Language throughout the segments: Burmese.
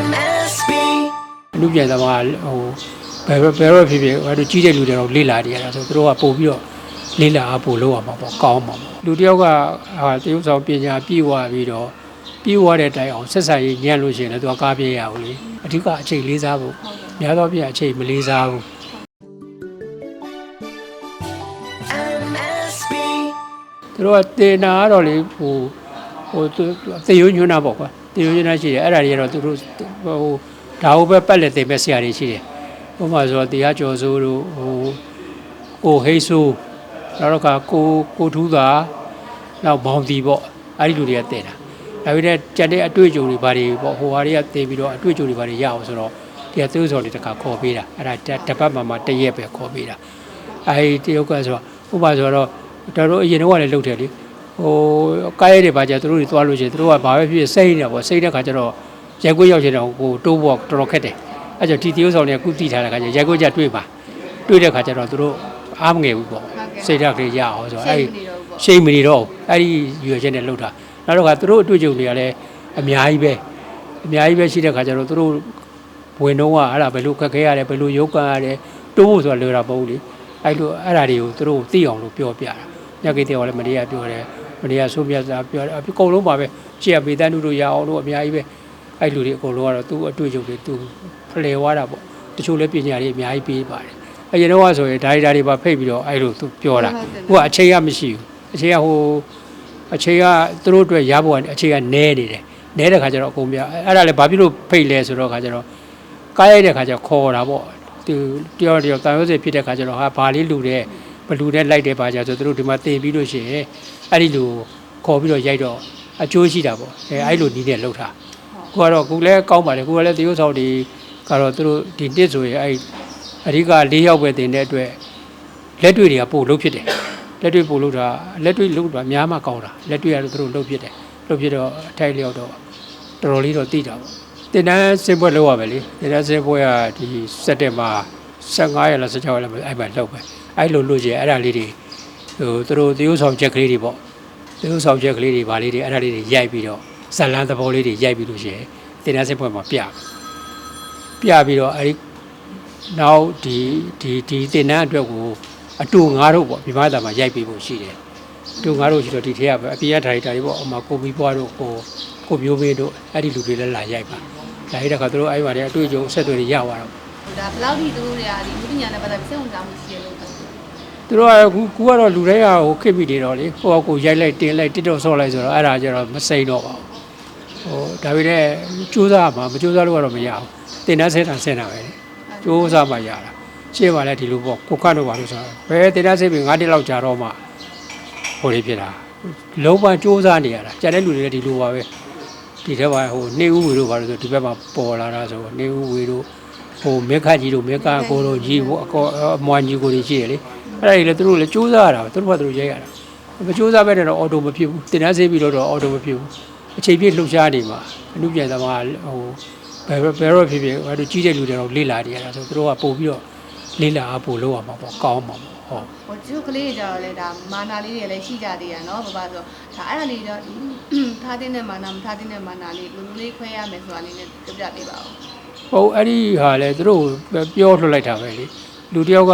MSB အမှုပြန်သမားဟိုဘယ်ဘယ်တော့ဖြစ်ဖြစ်ဟိုကြီးတဲ့လူတွေတော့လေ့လာနေရတာဆိုသူတို့ကပို့ပြီးတော့လေ့လာအပ်ဖို့လုပ်ရမှာပေါ့ကောင်းမှာပေါ့လူတစ်ယောက်ကဟာတရုပ်ဆောင်ပညာပြည့်ဝပြီးတော့ပြည့်ဝတဲ့တိုင်အောင်ဆက်ဆံရေးညံ့လို့ရှိရင်လည်းသူကကားပြေးရအောင်လေအဓိကအချိန်လေးစားဖို့များသောဖြင့်အချိန်မလေးစားဘူး MSB သူတို့ကတင်နာကတော့လေဟိုဟိုသူသေယုံညွန်းတာပေါ့ကွာ သေယုံညွန်းတာရှိတယ်အဲ့ဒါတွေကတော့သူတို့ဟိုဒါဟုတ်ပဲပတ်လက်တင်ပဲဆရာတွေရှိတယ်ဥပမာဆိုတော့တရားကျော်စိုးတို့ဟိုကိုဟိတ်ဆိုးနောက်တော့ကကိုကိုထူးသာနောက်ဘောင်တီပေါ့အဲ့ဒီလူတွေကတင်တာဒါပေမဲ့ကြက်တဲ့အတွေ့အကြုံတွေဘာတွေပေါ့ဟိုဟာတွေကတင်ပြီးတော့အတွေ့အကြုံတွေဘာတွေရအောင်ဆိုတော့တရားသူစော်တွေတခါခေါ်ပေးတာအဲ့ဒါတပတ်မှမှတရက်ပဲခေါ်ပေးတာအဲဒီတရုတ်ကဆိုတော့ဥပမာဆိုတော့တော်တော်အရင်တော့ကလည်းလှုပ်တယ်လေ ဟိုကားရဲတွေပါကြသူတို့တွေသွားလို့ရှိရင်သူတို့ကဘာပဲဖြစ်ဖြစ်စိတ်နေတာပေါ့စိတ်တဲ့ခါကျတော့ရိုက်ကွေးရောက်ချင်တော့ကိုတိုးဖို့တော်တော်ခက်တယ်အဲကြောင့်ဒီတရုတ်ဆောင်တွေကကုသီထားတဲ့ခါကျရိုက်ကွေးကြတွေ့ပါတွေ့တဲ့ခါကျတော့သူတို့အားမငယ်ဘူးပေါ့စိတ်ဓာတ်ကလေးရအောင်ဆိုတော့အဲဒီရှိတ်မနေတော့အဲ့ဒီရွေချက်နဲ့လှုပ်တာနောက်တော့ကသူတို့အတွေ့အကြုံတွေကလည်းအများကြီးပဲအများကြီးပဲရှိတဲ့ခါကျတော့သူတို့ဝင်တော့ကအဲ့ဒါဘယ်လိုခက်ခဲရတယ်ဘယ်လိုရုပ်ကရတယ်တိုးဖို့ဆိုတာလွယ်တာမဟုတ်ဘူးလေအဲ့လိုအဲ့ဒါတွေကိုသူတို့သိအောင်လို့ပြောပြတာညကိတေကလည်းမနေ့ကပြောတယ် မနေ့ကဆိုမြတ်စာပြောတယ်အကုန်လုံးပါပဲရှေ့ကပေတန်းလူတို့ရအောင်လို့အများကြီးပဲအဲ့လူတွေအကုန်လုံးကတော့သူ့အတွေ့အကြုံတွေသူဖလှယ်သွားတာပေါ့တချို့လည်းပညာတွေအများကြီးပေးပါတယ်အရင်တော့ဆိုရင်ဒါရီဒါတွေပါဖိတ်ပြီးတော့အဲ့လိုသူပြောတာဟိုကအချိန်ကမရှိဘူးအချိန်ကဟိုအချိန်ကသူတို့အတွက်ရဖို့ကအချိန်ကနဲနေတယ်နဲတဲ့ခါကျတော့အကုန်ပြအဲ့ဒါလည်းဘာဖြစ်လို့ဖိတ်လဲဆိုတော့ခါကျတော့ကားရိုက်တဲ့ခါကျခေါ်တာပေါ့သူတယောက်တယောက်တန်ရုပ်စေဖြစ်တဲ့ခါကျတော့ဟာဘာလေးလူတဲ့ဘလူတဲ့လိုက်တဲ့ပါကြဆိုသူတို့ဒီမှာတင်ပြီးလို့ရှိရင် အဲ့ဒီလူခေါ်ပြီးတော့ရိုက်တော့အကျိုးရှိတာပေါ့အဲအဲ့လိုနီးနဲ့လှုပ်တာကိုကတော့ကိုလည်းကောင်းပါတယ်ကိုကလည်းတရုပ်ဆောင်ဒီကတော့သူတို့ဒီတစ်ဆိုရင်အဲ့အဓိက၄ယောက်ပဲတင်တဲ့အတွက်လက်တွေ့တွေကပို့လှုပ်ဖြစ်တယ်လက်တွေ့ပို့လှုပ်တာလက်တွေ့လှုပ်တာများမှကောင်းတာလက်တွေ့ကတော့သူတို့လှုပ်ဖြစ်တယ်လှုပ်ဖြစ်တော့အထိုက်လျောက်တော့တော်တော်လေးတော့သိတာပေါ့တင်တန်းစင်ပွဲလောက်ရပဲလေတင်တန်းစင်ပွဲကဒီစက်တင်ဘာ15ရက်လား16ရက်လားမသိအဲ့မှာလောက်ပဲအဲ့လိုလို့ကျအဲ့ဒါလေးတွေ ဟိုသူတို့သရုပ်ဆောင်ချက်ကလေးတွေပေါ့သရုပ်ဆောင်ချက်ကလေးတွေဗာလေးတွေအဲ့ဒါလေးတွေရိုက်ပြီးတော့ဇလန်းသဘောလေးတွေရိုက်ပြီးလို့ရှိရင်တင်တန်းစင်ပွဲမှာပြပြပြီးတော့အဲ့ဒီနောက်ဒီဒီဒီတင်တန်းအတွက်ကိုအတူငါတို့ပေါ့ဒီမှာတာမှာရိုက်ပြီးဖို့ရှိတယ်အတူငါတို့ရှိတော့ဒီထဲကပဲအပြည့်ရဒါရိုက်တာတွေပေါ့အမကိုမီပွားတို့ကိုကိုမျိုးမေးတို့အဲ့ဒီလူတွေလည်းလာရိုက်ပါလာရတဲ့ခါသူတို့အဲ့မှာလည်းအတွေ့အကြုံဆက်သွယ်တွေရသွားတော့ဒါဘယ်လောက်ထိသူတို့တွေကဒီလူပညာနဲ့ပတ်သက်ပြီးစိတ်ဝင်စားမှုရှိရလို့ သူတို့ကကူကူကတော့လူတွေကဟိုခစ်မိနေတော့လေဟိုကကိုရိုက်လိုက်တင်လိုက်တစ်တော့ဆော့လိုက်ဆိုတော့အဲ့ဒါကျတော့မစိမ့်တော့ပါဘူးဟိုဒါပေမဲ့စူးစမ်းမှာမစူးစမ်းလို့ကတော့မရဘူးတင်တန်းဆဲတာဆဲတာပဲလေစူးစမ်းမှရတာရှင်းပါလေဒီလိုပေါ့ကိုခတ်တော့ပါလို့ဆိုတော့ဘယ်တင်တန်းဆဲပြီး9နှစ်လောက်ကြာတော့မှဟိုလေးဖြစ်တာလုံးဝစူးစမ်းနေရတာကျန်တဲ့လူတွေလည်းဒီလိုပါပဲဒီထက်ပါဟိုနေဦးဝေတို့ပါလို့ဆိုဒီဘက်မှာပေါ်လာတာဆိုနေဦးဝေတို့ဟိုမေခကြီးတို့မေခကိုတို့ကြီးဟိုအကောအမွာကြီးကိုတွေရှိတယ်လေ အဲ့ဒါကြီးလေသူတို့လည်းစူးစမ်းရတာပဲသူတို့ကသူတို့ရိုက်ရတာမစူးစမ်းပဲတော့အော်တိုမဖြစ်ဘူးတင်တန်းဆေးပြီးတော့အော်တိုမဖြစ်ဘူးအချိန်ပြည့်လှုပ်ရှားနေမှာအမှုပြန်သမားဟိုဘယ်ဘယ်တော့ဖြစ်ဖြစ်ဟိုကြီးတဲ့လူတွေတော့လေ့လာနေရတာဆိုသူတို့ကပို့ပြီးတော့လေ့လာအပ်ဖို့လုပ်ရမှာပေါ့ကောင်းမှာပေါ့ဟုတ်ဟိုကျုပ်ကလေးတွေကြတော့လေဒါမာနာလေးတွေလည်းရှိကြသေးရနော်ဘာပါဆိုဒါအဲ့ဒါလေးတော့ထားတဲ့နဲ့မာနာမထားတဲ့နဲ့မာနာလေးလူလူလေးခွဲရမယ်ဆိုတာလေးနဲ့ပြပြပေးပါဦးဟုတ်အဲ့ဒီဟာလေသူတို့ပြောလွှတ်လိုက်တာပဲလေ လူတစ်ယောက်က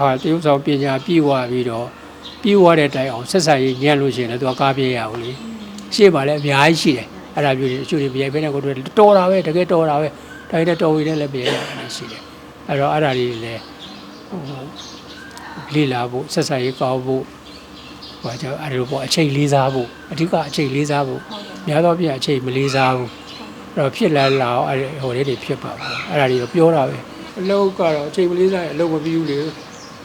ဟာတရုပ်ဆောင်ပညာပြည့်ဝပြီးတော့ပြည့်ဝတဲ့တိုင်အောင်ဆက်ဆံရေးညံ့လို့ရှိရင်လည်းသူကကားပြေးရအောင်လေရှေ့မှာလည်းအများကြီးရှိတယ်အဲ့ဒါမျိုးတွေအချို့တွေပြရိုက်ပဲနဲ့ကိုတို့တော်တာပဲတကယ်တော်တာပဲဒါတွေနဲ့တော်ဝေနဲ့လည်းပြရိုက်ရတယ်ရှိတယ်အဲ့တော့အဲ့ဒါလေးတွေလည်းဟိုလေ့လာဖို့ဆက်ဆံရေးကောင်းဖို့ဟိုကြောင့်အဲ့လိုပေါ့အချိန်လေးစားဖို့အဓိကအချိန်လေးစားဖို့များသောအားဖြင့်အချိန်မလေးစားဘူးအဲ့တော့ဖြစ်လာလာအောင်အဲ့ဟိုလေးတွေဖြစ်ပါဘူးအဲ့ဒါတွေတော့ပြောတာပဲ အလုပ်ကတော့အချိန်မလေးစားရင်အလုပ်မပြီးဘူးလေ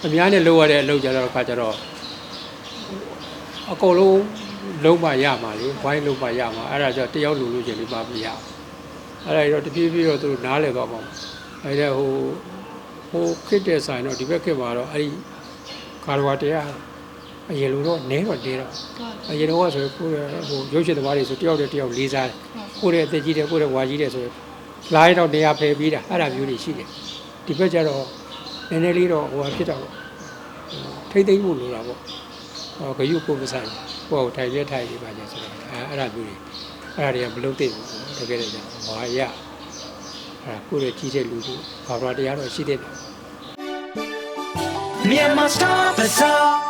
အများနဲ့လုပ်ရတဲ့အလုပ်ကြတော့ခါကြတော့အကုန်လုံးလုံးမရမှာလေဝိုင်းလုံးမရမှာအဲ့ဒါကြောင့်တယောက်လူလို့ရှင်လေးပါမရဘူးအဲ့ဒါတွေတော့တပြေးပြေးတော့သူတို့နားလည်သွားပါဘူးအဲ့ဒါဟိုဟိုခစ်တဲ့ဆိုင်တော့ဒီဘက်ခစ်မှာတော့အဲ့ဒီကာရဝတရားအရင်လိုတော့နဲတော့နေတော့အရင်တော့ဆိုရင်ကိုယ်ဟိုရုပ်ရှင်သမားတွေဆိုတယောက်တည်းတယောက်လေးစားတယ်ကိုယ်ရဲ့အသက်ကြီးတယ်ကိုယ်ရဲ့ဝါကြီးတယ်ဆိုရင်လာရတော့နေရာဖယ်ပြီးတာအဲ့ဒါမျိုးတွေရှိတယ် ဒီဘက်ကျတော့နည်းနည်းလေးတော့ဟိုဟာဖြစ်တော့ထိမ့်သိမ့်ဖို့လိုတာပေါ့ဟောခရုကိုယ်မဆိုင်ကိုယ်ကိုထိုင်ပြထိုင်နေပါကြဆိုတော့အဲအဲ့ဒါမျိုးတွေအဲ့ဒါတွေကမလုပ်သင့်ဘူးတကယ်လည်းကြာဝါရအဲဒါကိုယ့်ရဲ့ကြီးတဲ့လူတို့ဘာဝတရားတော့ရှိတဲ့ Myanmar Star Bazaar